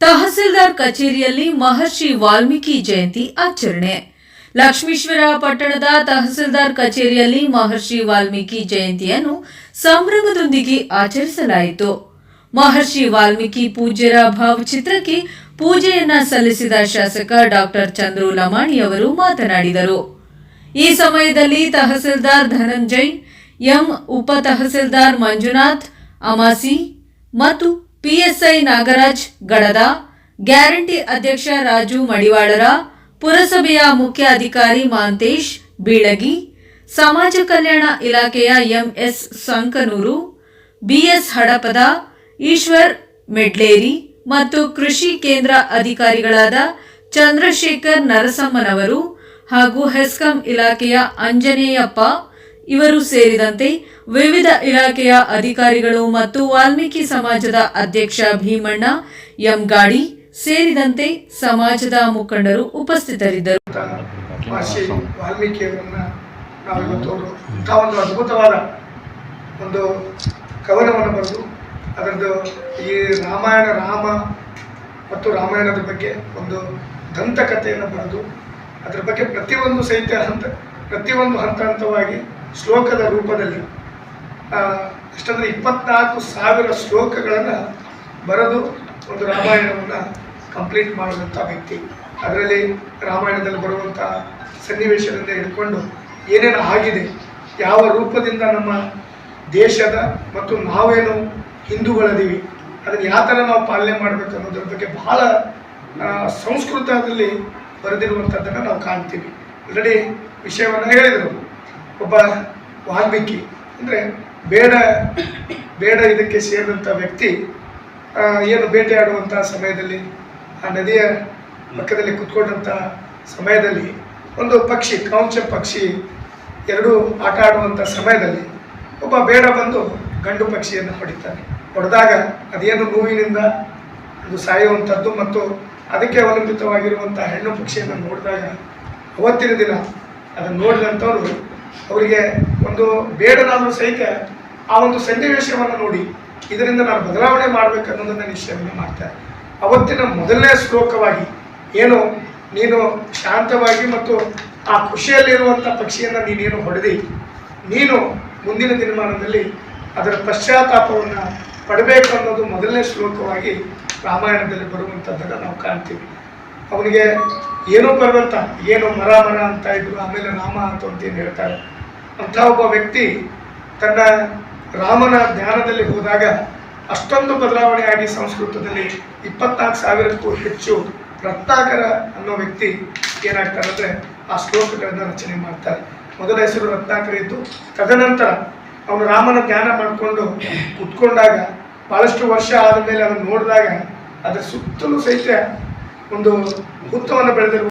ತಹಸೀಲ್ದಾರ್ ಕಚೇರಿಯಲ್ಲಿ ಮಹರ್ಷಿ ವಾಲ್ಮೀಕಿ ಜಯಂತಿ ಆಚರಣೆ. ಲಕ್ಷ್ಮೀಶ್ವರ ಪಟ್ಟಣದ ತಹಸೀಲ್ದಾರ್ ಕಚೇರಿಯಲ್ಲಿ ಮಹರ್ಷಿ ವಾಲ್ಮೀಕಿ ಜಯಂತಿಯನ್ನು ಸಂಭ್ರಮದೊಂದಿಗೆ ಆಚರಿಸಲಾಯಿತು. ಮಹರ್ಷಿ ವಾಲ್ಮೀಕಿ ಪೂಜ್ಯರ ಭಾವಚಿತ್ರಕ್ಕೆ ಪೂಜೆಯನ್ನ ಸಲ್ಲಿಸಿದ ಶಾಸಕ ಡಾಕ್ಟರ್ ಚಂದ್ರು ಲಮಾಣಿ ಅವರು ಮಾತನಾಡಿದರು. ಈ ಸಮಯದಲ್ಲಿ ತಹಸೀಲ್ದಾರ್ ಧನಂಜಯ್, ಎಂ. ಉಪ ತಹಸೀಲ್ದಾರ್ ಮಂಜುನಾಥ್, ಅಮಾಸಿ ಮತ್ತು ಪಿಎಸ್ಐ ನಾಗರಾಜ್ ಗಡದ ಗ್ಯಾರಂಟಿ ಅಧ್ಯಕ್ಷ ರಾಜು ಮಡಿವಾಳರ, ಪುರಸಭೆಯ ಮುಖ್ಯ ಅಧಿಕಾರಿ ಮಾಂತೇಶ್ ಬೀಳಗಿ, ಸಮಾಜ ಕಲ್ಯಾಣ ಇಲಾಖೆಯ ಎಂಎಸ್ ಸಂಕನೂರು, ಬಿಎಸ್ ಹಡಪದ ಈಶ್ವರ್ ಮೆಡ್ಲೇರಿ ಮತ್ತು ಕೃಷಿ ಕೇಂದ್ರ ಅಧಿಕಾರಿಗಳಾದ ಚಂದ್ರಶೇಖರ್ ನರಸಮ್ಮನವರು ಹಾಗೂ ಹೆಸ್ಕಾಂ ಇಲಾಖೆಯ ಅಂಜನೇಯಪ್ಪ ಇವರು ಸೇರಿದಂತೆ ವಿವಿಧ ಇಲಾಖೆಯ ಅಧಿಕಾರಿಗಳು ಮತ್ತು ವಾಲ್ಮೀಕಿ ಸಮಾಜದ ಅಧ್ಯಕ್ಷ ಭೀಮಣ್ಣ ಎಂ ಗಾಡಿ ಸೇರಿದಂತೆ ಸಮಾಜದ ಮುಖಂಡರು ಉಪಸ್ಥಿತರಿದ್ದರು. ಅದ್ಭುತವಾದ ಒಂದು ಕವನವನ್ನು ಬರೆದು ಅದರದ್ದು ಈ ರಾಮಾಯಣ, ರಾಮ ಮತ್ತು ರಾಮಾಯಣದ ಬಗ್ಗೆ ಒಂದು ದಂತಕಥೆಯನ್ನು ಬರೆದು ಅದರ ಬಗ್ಗೆ ಪ್ರತಿಯೊಂದು ಸಹಿತ ಹಂತ, ಪ್ರತಿಯೊಂದು ಹಂತ ಹಂತವಾಗಿ ಶ್ಲೋಕದ ರೂಪದಲ್ಲಿ ಅಷ್ಟಂದರೆ ಇಪ್ಪತ್ನಾಲ್ಕು ಸಾವಿರ ಶ್ಲೋಕಗಳನ್ನು ಬರೆದು ಒಂದು ರಾಮಾಯಣವನ್ನು ಕಂಪ್ಲೀಟ್ ಮಾಡಿದಂಥ ವ್ಯಕ್ತಿ. ಅದರಲ್ಲಿ ರಾಮಾಯಣದಲ್ಲಿ ಬರುವಂಥ ಸನ್ನಿವೇಶದಿಂದ ಹಿಡ್ಕೊಂಡು ಏನೇನು ಆಗಿದೆ, ಯಾವ ರೂಪದಿಂದ ನಮ್ಮ ದೇಶದ ಮತ್ತು ನಾವೇನು ಹಿಂದೂಗಳದೀವಿ, ಅದನ್ನು ಯಾವ ಥರ ನಾವು ಪಾಲನೆ ಮಾಡಬೇಕು ಅನ್ನೋದ್ರ ಬಗ್ಗೆ ಬಹಳ ಸಂಸ್ಕೃತದಲ್ಲಿ ಬರೆದಿರುವಂಥದ್ದನ್ನು ನಾವು ಕಾಣ್ತೀವಿ. ಆಲ್ರೆಡಿ ವಿಷಯವನ್ನು ಹೇಳಿದರು. ಒಬ್ಬ ವಾಲ್ಮೀಕಿ ಅಂದರೆ ಬೇಡ ಬೇಡ ಇದಕ್ಕೆ ಸೇರಿದಂಥ ವ್ಯಕ್ತಿ ಏನು ಬೇಟೆಯಾಡುವಂಥ ಸಮಯದಲ್ಲಿ, ಆ ನದಿಯ ಪಕ್ಕದಲ್ಲಿ ಕುತ್ಕೊಂಡಂಥ ಸಮಯದಲ್ಲಿ, ಒಂದು ಪಕ್ಷಿ ಕ್ರೌಂಚ ಪಕ್ಷಿ, ಎರಡು ಆಟ ಆಡುವಂಥ ಸಮಯದಲ್ಲಿ ಒಬ್ಬ ಬೇಡ ಬಂದು ಗಂಡು ಪಕ್ಷಿಯನ್ನು ಹೊಡಿತಾನೆ. ಹೊಡೆದಾಗ ಅದೇನು ನೋವಿನಿಂದ ಅದು ಸಾಯುವಂಥದ್ದು ಮತ್ತು ಅದಕ್ಕೆ ಅವಲಂಬಿತವಾಗಿರುವಂಥ ಹೆಣ್ಣು ಪಕ್ಷಿಯನ್ನು ನೋಡಿದಾಗ ಅವತ್ತಿನ ದಿನ ಅದನ್ನು ನೋಡಿದಂಥವ್ರು ಅವರಿಗೆ ಒಂದು ಬೇಡನಾದರೂ ಸಹಿತ ಆ ಒಂದು ಸನ್ನಿವೇಶವನ್ನು ನೋಡಿ ಇದರಿಂದ ನಾನು ಬದಲಾವಣೆ ಮಾಡಬೇಕು ಅನ್ನೋದನ್ನು ನಿಶ್ಚಯವನ್ನು ಮಾಡ್ತಾರೆ ಅವತ್ತಿನ ಮೊದಲನೇ ಶ್ಲೋಕವಾಗಿ ಏನು? ನೀನು ಶಾಂತವಾಗಿ ಮತ್ತು ಆ ಖುಷಿಯಲ್ಲಿರುವಂಥ ಪಕ್ಷಿಯನ್ನು ನೀನೇನು ಹೊಡೆದಿ? ನೀನು ಮುಂದಿನ ದಿನಮಾನದಲ್ಲಿ ಅದರ ಪಶ್ಚಾತ್ತಾಪವನ್ನು ಪಡಬೇಕು ಅನ್ನೋದು ಮೊದಲನೇ ಶ್ಲೋಕವಾಗಿ ರಾಮಾಯಣದಲ್ಲಿ ಬರುವಂಥದ್ದನ್ನು ನಾವು ಕಾಣ್ತೀವಿ. ಅವನಿಗೆ ಏನೂ ಬರುವಂತ, ಏನು ಮರ ಮರ ಅಂತ ಇದ್ರು, ಆಮೇಲೆ ರಾಮ ಅಂತ ಅಂತೇನು ಹೇಳ್ತಾರೆ. ಅಂಥ ಒಬ್ಬ ವ್ಯಕ್ತಿ ತನ್ನ ರಾಮನ ಧ್ಯಾನದಲ್ಲಿ ಹೋದಾಗ ಅಷ್ಟೊಂದು ಬದಲಾವಣೆ ಆಗಿ ಸಂಸ್ಕೃತದಲ್ಲಿ ಇಪ್ಪತ್ನಾಲ್ಕು ಸಾವಿರಕ್ಕೂ ಹೆಚ್ಚು ರತ್ನಾಕರ ಅನ್ನೋ ವ್ಯಕ್ತಿ ಏನಾಗ್ತಾರೆ ಅಂದರೆ ಆ ಶ್ಲೋಕಗಳನ್ನು ರಚನೆ ಮಾಡ್ತಾರೆ. ಮೊದಲ ಹೆಸರು ರತ್ನಾಕರ ಇದ್ದು, ತದನಂತರ ಅವನು ರಾಮನ ಧ್ಯಾನ ಮಾಡಿಕೊಂಡು ಕುತ್ಕೊಂಡಾಗ ಭಾಳಷ್ಟು ವರ್ಷ ಆದ ಮೇಲೆ ಅದನ್ನು ನೋಡಿದಾಗ ಅದರ ಸುತ್ತಲೂ ಸಹಿತ ಒಂದು ಹುತ್ತವನ್ನು ಬೆಳೆದಿರುವ